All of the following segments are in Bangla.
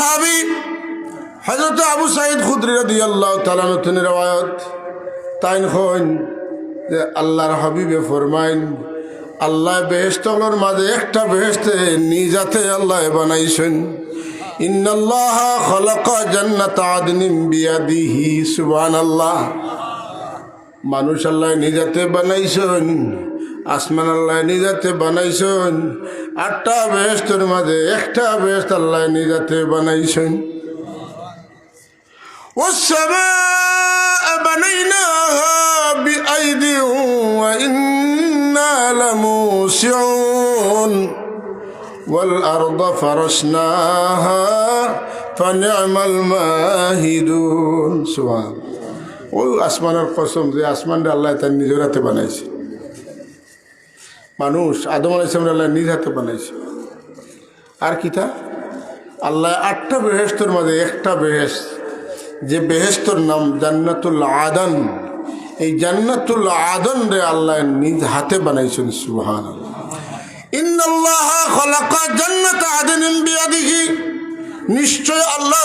সাহাবি হজরত আবু সাইদ খুদ্রি রদি আল্লাহ তালানতিন রেওয়ায়ত তাইন হইন যে আল্লাহর হাবিবে ফরমাইন, আল্লাহ বেহেস্তগুলোর মাঝে একটা বেহেস্তে নিজাতে আল্লাহ বানাইছেন। ইন্নাল্লাহ মানুষ আল্লাহ নিজাতে বানাইছেন। আসমান আল্লাহ নিজাতে বানাইছেন আটটা বেহেস্তের মাঝে একটা বেহেস্ত আল্লাহ নিজাতে বানাইছেন والسماء بنيناها بأيد وإنا لموسعون والأرض فرشناها فنعم الماهدون سبحان ওই আসমানের কসম যে আসমানটা আল্লাহ তার নিজের হাতে বানাইছে মানুষ আদম আলাইসলাম আল্লাহ নিজ হাতে বানাইছে। আর কি তা? আল্লাহ আটটা বেহেস্তর মাঝে একটা বেহেস্ত যে বেহেস্তর নাম জান্নাতুল আদন। এই জান্নাতুল আদন রে আল্লাহ নিজ হাতে বানাইছেন আদন নিশ্চয় আল্লাহ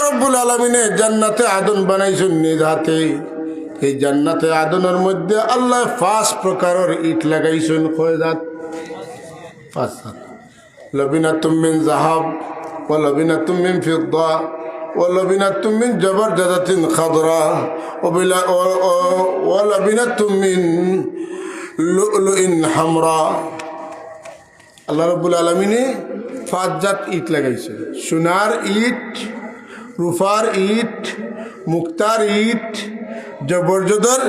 আদন নিজ হাতে। জান্নাতে মধ্যে আল্লাহ ইট লাগাইছেন, কয় জাত লবিনা তুমিন জাহাব ও লবিনা তুমিন ফিদ্দা ও লবিনা তুমিন জবরদতিন খাদরা ও লবিনা তুমিন লুইন হামরা। আল্লাহ রব্বুল আলমিনে পাঁচ জাত ইট লাগাইছে। সোনার ইট, রুফার ইট, মুক্তার ইট, জবরজদর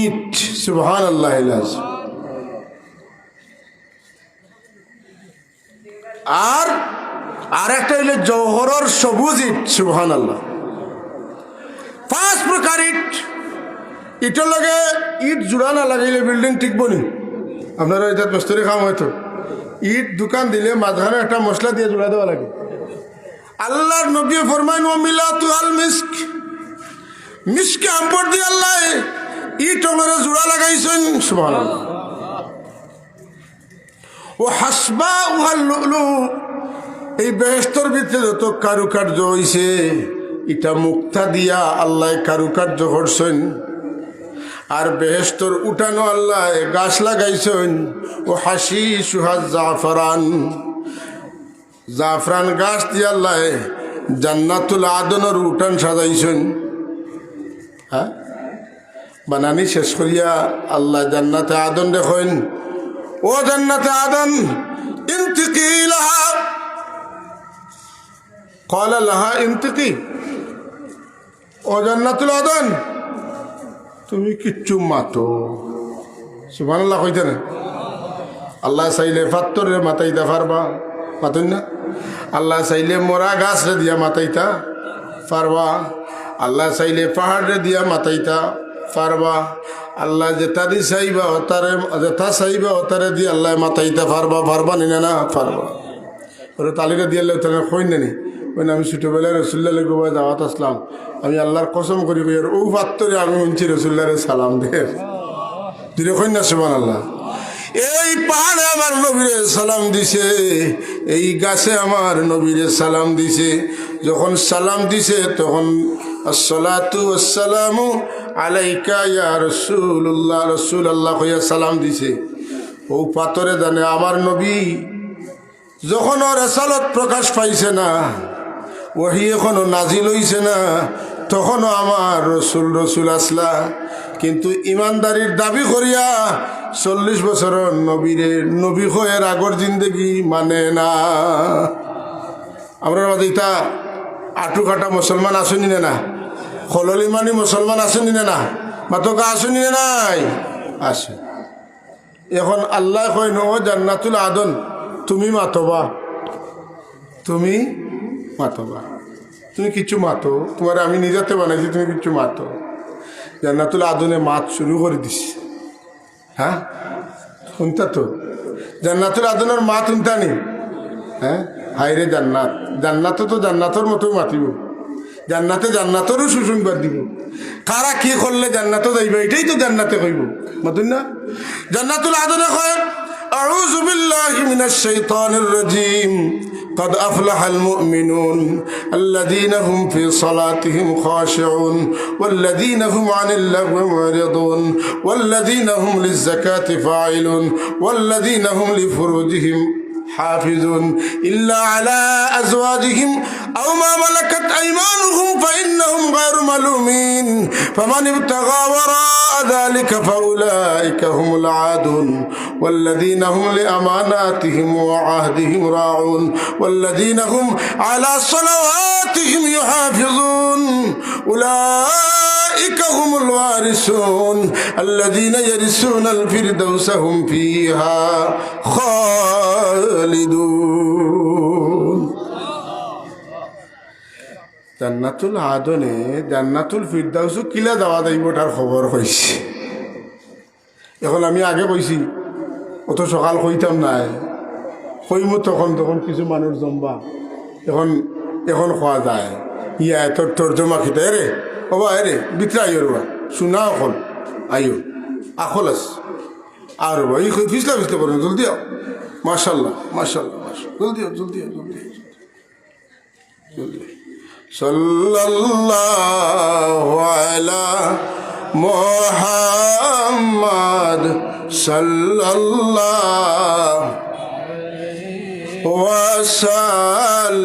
ইট। সুবহান আল্লাহ আর আর একটা হইলে জৌহরর সবুজ ইট সুবহান আল্লাহ পাঁচ প্রকার ইট। ইটের লগে ইট জোড়া না লাগাইলে বিল্ডিং টিকব নি। আপনারা এটা দস্তরি খাম হয়তো। ইট দোকান দিলে মাঝখানে একটা মশলা দিয়ে জোড়া দেওয়া লাগে। আল্লাহর নবী ফরমাইন ও মিলা তু আল মিস্ক। মিসকে আম্পর দিয়ে আল্লাহ, ইট ওনারে জোড়া লাগাইছেন। সুবহানাল্লাহ। ও হাসবা উহাল লুলু এই বেহেস্তর ভিতরে যত কারুকার্য হইছে। এটা মুক্তা দিয়া আল্লাহ কারুকার্য করছেন। আর বেহেস্তর উঠানো আল্লাহ গাছ লাগাইছেন। ও হাসি সুহাজ জাফরান। জাফরান গাছ দিয়ে আল্লাহ জান্নাতুল আদনের উঠান সাজাইছেন। হ্যাঁ? বানানি শেষ করিয়া আল্লাহ জান্নাতে আদন দেখেন ও জান্নাতে আদন ইন্তিকি লাহা কলা লাহা ইন্তিকি। ও জান্নাতুল আদন, তুমি কিচ্ছু মাতো। সুমান আল্লাহ কইতে না। আল্লাহ চাইলে ফাত্তরের মাতাইতা ফারবা। মাতেন না? আল্লাহ সাইলে মোরা গাছ রে দিয়া মাতাইতা ফারবা। আল্লাহ চাইলে রে দিয়া মাতাইতা ফারবা। আল্লাহ যেটা দি চাইবা অতারে যেটা চাইবা অতারে দিয়ে আল্লাহ মাতাইতা পারবা পারবা নি না পারবা ওরা তালিকা দিয়ে তাহলে কই নানি ওই আমি ছোটোবেলায় রসুল্লাহ গোবায় দাওয়াত আসলাম আমি আল্লাহর কসম করি কই ও পাত্তরে আমি শুনছি রসুল্লাহরে সালাম দে। দিলে কই না সুমান আল্লাহ এই পাহাড়ে আমার নবীরে সালাম দিছে, এই গাছে আমার নবীরে সালাম দিছে। যখন সালাম দিছে, তখন আসসালাতু আসসালামু ইয়া সালাম দিছে। ও পাথরে জানে আমার নবী যখন ওর এসালত প্রকাশ পাইছে না, ওহি এখনও নাজিল হইছে না, তখনও আমার রসুল রসুল আসলা। কিন্তু ইমানদারির দাবি করিয়া চল্লিশ বছরের নবীরে নবী হয়ের আগর জিন্দগি মানে না। আমরা ইতা আটু কাটা মুসলমান আসুনি না? হললি মানি মুসলমান আসুনি না মাতকা আসুনি নাই? আসে। এখন আল্লাহ কয়, নো জান্নাতুল আদন, তুমি মাতবা। তুমি মাতবা। তুমি কিছু মাতো, তোমার আমি নিজেতে বানাইছি, তুমি কিছু মাতো। জান্নাতুল আদনে মাত শুরু করে দিস হ্যাঁ? শুনতা তো? জান্নাতুল আদনের মাত শুনতা নি? হ্যাঁ? হাইরে জান্নাত। জান্নাতে তো জান্নাতর মতোই মাতিব। জান্নাতে জান্নাতরও সুসংবাদ দিব কারা কি করলে জান্নাতে যাইবে এটাই তো জান্নাতে কইব মতন না জান্নাতুল আদনে কয় أعوذ بالله من الشيطان الرجيم قد أفلح المؤمنون الذين هم في صلاتهم خاشعون والذين هم عن اللغو معرضون والذين هم للزكاة فاعلون والذين هم لفروجهم حافظون إلا على أزواجهم أو ما ملكت أيمانهم فإنهم غير ملومين فمن ابتغى وراء ذلك فأولئك هم العادون والذين هم لأماناتهم وعهدهم راعون والذين هم على صلواتهم يحافظون أولئك هم الوارثون الذين يرثون الفردوس هم فيها خالدون জান্নাতুল আদনে জান্নাতুল ফিরদাউসু কিলা যাওয়া যাইব তার খবর হয়েছে এখন আমি আগে কইছি অত সকাল কইতাম নাই কইমু তখন তখন কিছু মানুষ জম্বা এখন এখন খোয়া যায় ইয়া তোর তর্জমা খিতা রে ওবা রে বিতরা আইও রবা শুনা এখন আইও, আখল আস আর ই ফিসলা ফিসলা করুন জলদি আও মাশাল্লাহ মাশাল্লাহ মাশাল্লাহ। জলদি আও জলদি আও জলদি সাল্লাল্লাহু আলা ওয়াসাল্লাম।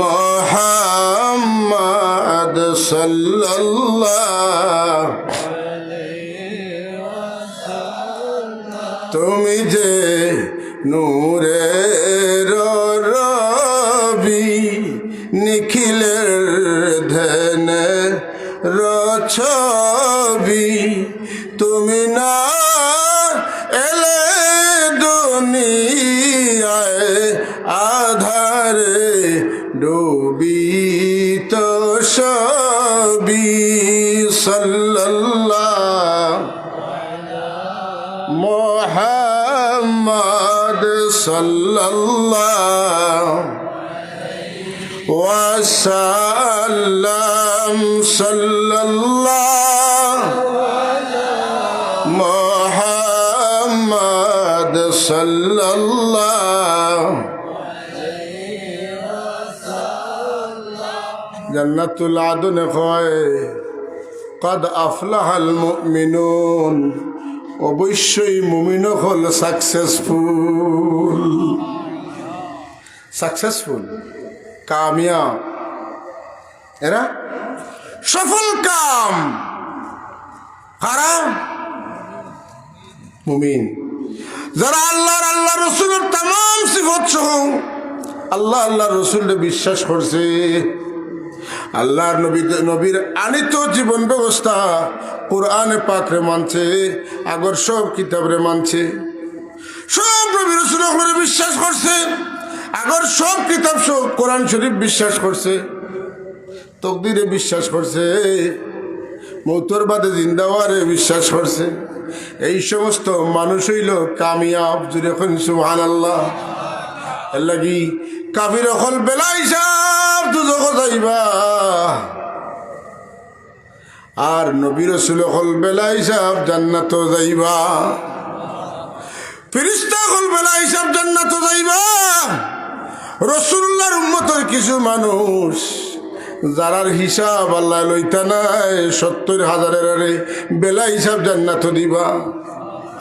মুহাম্মদ সাল্লাল্লাহ। তুমি যে নূরে রবি নিখিলের মোহাম্মদ সাল্লাল্লাহ ওয়াসাল্লাম সাল্লাল্লাহ মোহাম্মদ সাল্লাল্লাহ জান্নাতুল আদনে কয় কদ আফলাহাল মুমিনুন অবশ্যই মুমিন হল সাকসেসফুল সাকসেসফুল কামিয়া। এরা? সফল কাম। কারা মুমিন। যারা আল্লাহর আল্লাহ রসুলের তাম সিফত সহ আল্লাহ আল্লাহ রসুলকে বিশ্বাস করছে। আল্লাহর নবী নবীর আনিত জীবন ব্যবস্থা কোরআনে পাকরে মানছে, আগর সব কিতাবরে মানছে। সব নবী রসুল করে বিশ্বাস করছে, আগর সব কিতাব সব কোরআন শরীফ বিশ্বাস করছে, তকদিরে বিশ্বাস করছে, মৌতর বাদে জিন্দাওয়ারে বিশ্বাস করছে। এই সমস্ত মানুষ হইল কামিয়াব জুড়ে সুহান আল্লাহ লাগি কাবির অকল বেলা দুজক যাইবা আর নবীর রসুল অকল বেলা হিসাব জান্নাত যাইবা। ফিরিস্তা অকল বেলা হিসাব জান্নাত যাইবা। রসুল্লাহর উম্মতের কিছু মানুষ, যারার হিসাব আল্লাহ লইতা নাই, সত্তর হাজারের আরে বেলা হিসাব জান্নাত দিবা।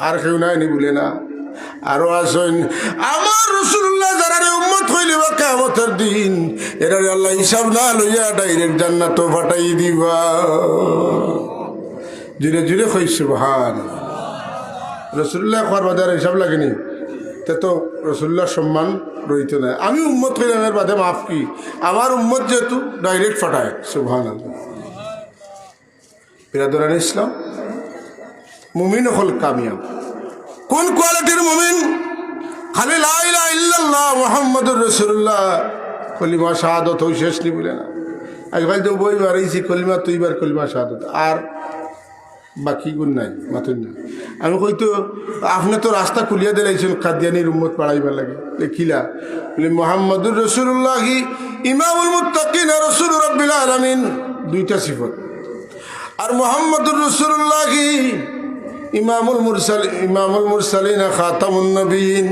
আর কেউ নাই নি বলে না। আরও আসেন, আমার রসুল্লাহ না সম্মান রইতে নাই আমি উম্মত বাদে মাফ কি আমার উম্মত যেহেতু ডাইরেক্ট ফাটায় বিরাদরান ইসলাম মুমিন হল কামিয়াব। কোন কোয়ালিটির মুমিন? খালি লাইলা ইল্লাল্লাহ মোহাম্মদুর রসুল্লাহ কলিমা শাহাদত হই শেষ নি বলে না। আজকাল তো বই বাড়াইছি, কলিমা তুইবার কলিমা শাহাদত। আর বাকি গুণ নাই, মাতুন না আমি কইতো আপনি তো রাস্তা খুলিয়া দিলাইছেন, কাদিয়ানির উম্মত পাড়াইবার লাগে। দেখিলা বলে মোহাম্মদুর রসুল্লাহ ইমামুল মুত্তাকিন রসুল রব্বিল আলামিন। দুইটা সিফত। আর মোহাম্মদুর রসুল্লাহ ইমামুল মুরসাল ইমামুল মুরসালিন খাতামুন নবীন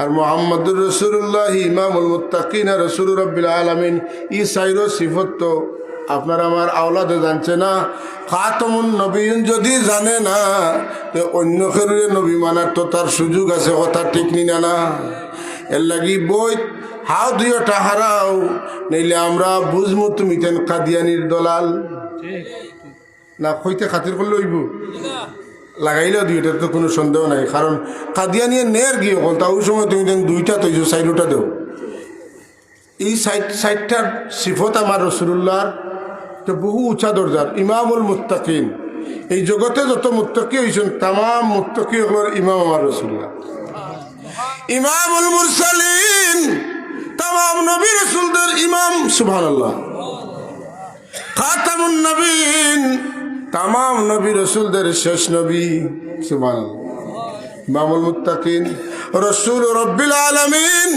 আর মোহাম্মদুর রসুল্লাহ ইমামুল মুত্তাকিন রসুল রব্বিল আলমিন। ই সাইরো সিফত তো আপনার আমার আওলাদে জানছে না। খাতামুন নবীন যদি জানে না তো অন্য কেউ নবী মানার তো তার সুযোগ আছে কথা ঠিক নি না না। এর লাগি বই হাও দিও টাহারাও নইলে আমরা বুঝমু তুমি তেন কাদিয়ানির দলাল। না কইতে খাতির করলে হইব। লাগাইলেও দিও এটা তো কোনো সন্দেহ নাই। কারণ কাদিয়ানিয়ে নের গিয়ে হল? তা ওই সময় তুমি দেন দুইটা তৈছো সাইডটা দেও। এই সাইড সাইডটার সিফত আমার রসুল্লাহর তো বহু উঁচা দরজার, ইমামুল মুত্তাকিন। এই জগতে যত মুত্তাকি হয়েছেন তাম মুত্তাকি হল ইমাম আমার রসুল্লাহ ইমামুল মুরসালিন তাম নবী রসুলদের ইমাম, সুবহানাল্লাহ। খাতামুন নবীন তাম নবী রসুলদের শেষ নবী, সুবহানাল্লাহ। ইমামুল মুত্তাকিন, রসুল রব্বিল আলামিন,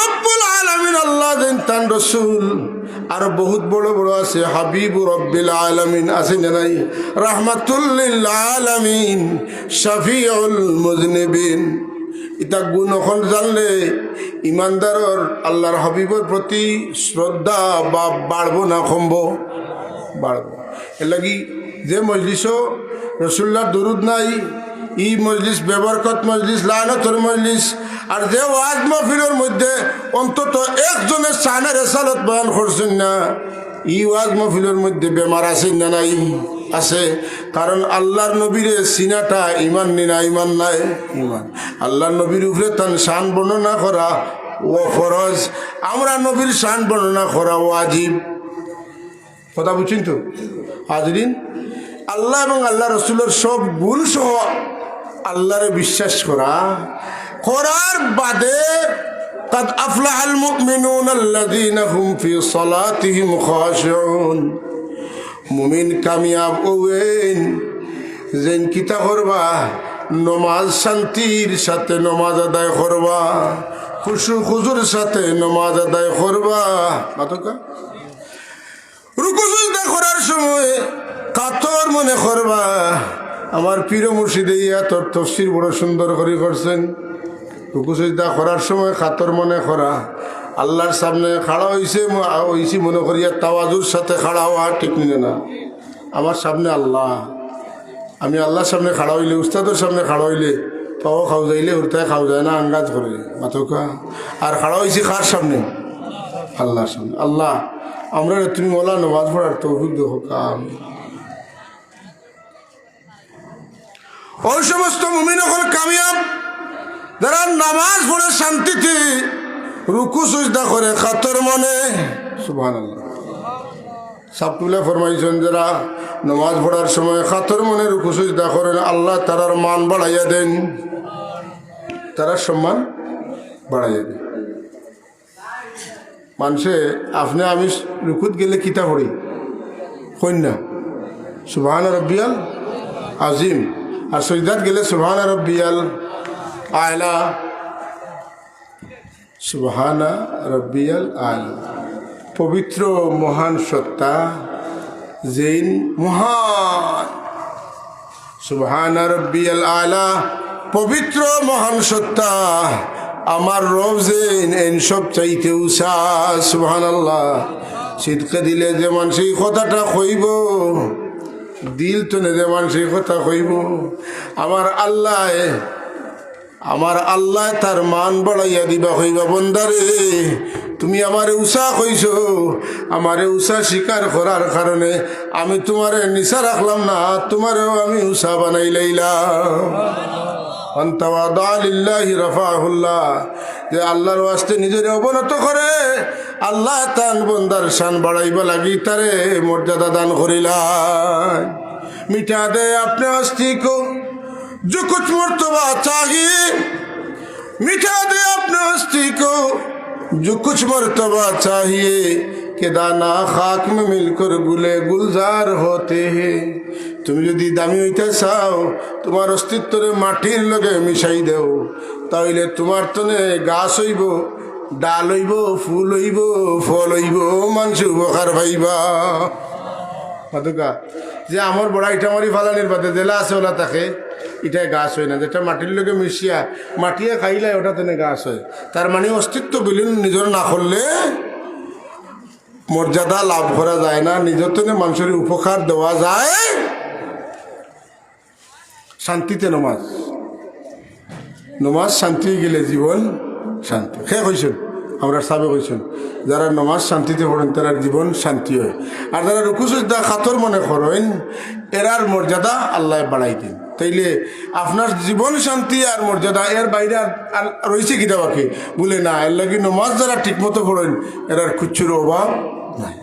রব্বুল আলামিন আল্লাহ তান রসুল। আর বহুত বড় বড় আছে, হাবিবু রব্বিল আলামিন, আছে না নাই? আলামিন, শাফিউল মুজনিবিন। ইতা গুণ এখন জানলে ইমানদারর আল্লাহর হাবিবর প্রতি শ্রদ্ধা বা বাড়বো না, কমব, বাড়বো। এর লাগি যে মজলিসও রসুল্লার দরুদ নাই, ই মজলিস বেবরকত মজলিস লানতর মজলিস, আর যে ওয়াজ মহফিলের মধ্যে অন্তত একজনের সানের এসালত বয়ান করছেন না, ই ওয়াজ মহফিলের মধ্যে বেমার আছেন না নাই? আছে। কারণ আল্লাহর নবীরে সিনাটা ইমান নি না ইমান নাই? ইমান আল্লাহর নবীর উপরে তান শান বর্ণনা করা ও ফরজ। আমরা নবীর শান বর্ণনা করা ও আজীব। কথা বুঝছেন তো? হাজরিন আল্লাহ এবং আল্লাহ রসুলের সব গুণ সহ আল্লাহরে বিশ্বাস করা করার বাদে قد أفلح المؤمنون الذين هم في صلاتهم خاشعون মুমিন কামিয়াব ওয়েন যেন কিতা করবা নমাজ শান্তির সাথে নমাজ আদায় করবা খুশু খুজুর সাথে নমাজ আদায় করবা মাতকা রুকুসুজদা করার সময় কাতর মনে করবা? আমার প্রিয় মুর্শিদে ইয়া তোর তফসির বড় সুন্দর করে করছেন। রুকুসুজদা করার সময় কাতর মনে করা। আল্লাহর সামনে খাড়া হয়েছে হয়েছি মনে করিয়া তাওয়াজুর সাথে খাড়া হওয়া ঠিক নিলে না। আমার সামনে আল্লাহ। আমি আল্লাহর সামনে খাড়া হইলে, উস্তাদের সামনে খাড়া হইলে, পাও খাও যাইলে উর্তায় খাও যায় না, আঙ্গাজ করে। মাথকা আর খাড়া হয়েছি কার সামনে? আল্লাহর সামনে। আল্লাহ, আমরা তুমি ওলা নমাজ পড়ার তৌফিক দেখো কাম। ওই সমস্ত মুমিন এখন কামিয়াব। যারা নামাজ পড়ে শান্তিতে রুকু, সুজদা করে, খাতর মনে। সুবহান আল্লাহ সাপ ফরমাইছেন যারা নমাজ পড়ার সময় খাতর মনে, রুকু, সুজদা করেন, আল্লাহ তারার মান বাড়াইয়া দেন। তারা সম্মান বাড়াইয়া দেন। মানুষে আপনি আমি রুকুত গেলে কিতা পড়ি? কন্যা সুবহান রব্বিয়াল আজিম। আর সৈদাত গেলে সুবহান রব্বিয়াল আয়লা। সুবহানা রব্বিয়াল আয়লা। পবিত্র মহান সত্তা জৈন মহান। সুবহানা রব্বিয়াল আলা পবিত্র মহান সত্তা, আমার রব জেন এন সব চাইতে উষা সুবহান আল্লাহ শীতকে দিলে যেমন সেই কথাটা কইব দিল তো নে যেমন সেই কথা কইব। আমার আল্লাহ আমার আল্লাহ তার মান বাড়াইয়া দিবা হইবা বন্দারে, তুমি আমারে উষা কইছ, আমারে উষা স্বীকার করার কারণে আমি তোমারে নিশা রাখলাম না, তোমারেও আমি উষা বানাই লাইলাম। আলিল্লাহি রফাহুল্লাহ। যে আল্লাহর ওয়াস্তে নিজের অবনত করে আল্লাহ তান বন্দার শান বাড়াইবা লাগি তারে মর্যাদা দান করিলাম মিঠা দে আপনি অস্তি কো जो कुछ मर्तबा चाहिए मिठा दे अपने हस्ती को जो कुछ मर्तबा चाहिए के दाना खाक में मिलकर गुले गुलजार होते हैं তুমি যদি দামি হইতে চাও, তোমার অস্তিত্বরে মাটির লগে মিশাই দেও। তাইলে তোমার তনে গাছ হইব, ডাল হইব, ফুল হইব, ফল হইব মানুষ উপকার পাইবা। মাতুকা যে আমার বড়াইটা মারি ফালানির বাদে জেলা আছে ওলা তাকে এটাই গাছ হয় না। যেটা মাটির লোকে মিশিয়া, মাটিয়ে খাইলে ওটা তেনে গাছ হয়। তার মানে অস্তিত্ব বিলীন নিজের না করলে মর্যাদা লাভ করা যায় না। নিজের তেনে মানুষের উপকার দেওয়া যায়। শান্তিতে নমাজ। নমাজ শান্তি গেলে জীবন শান্তি। সে কইছেন আমরা সাবে কইছেন যারা নমাজ শান্তিতে পড়েন, তারা জীবন শান্তি হয়। আর যারা রুকুসুদ্দা খাতর মনে করেন, এরার মর্যাদা আল্লাহ বাড়াই দিন। তাইলে আপনার জীবন শান্তি আর মর্যাদা, এর বাইরে আর রয়েছে কিতা বাকি? বলে না, এর লাগি নমাজ যারা ঠিকমতো পড়েন, এরার কুচ্ছুর অভাব নাই।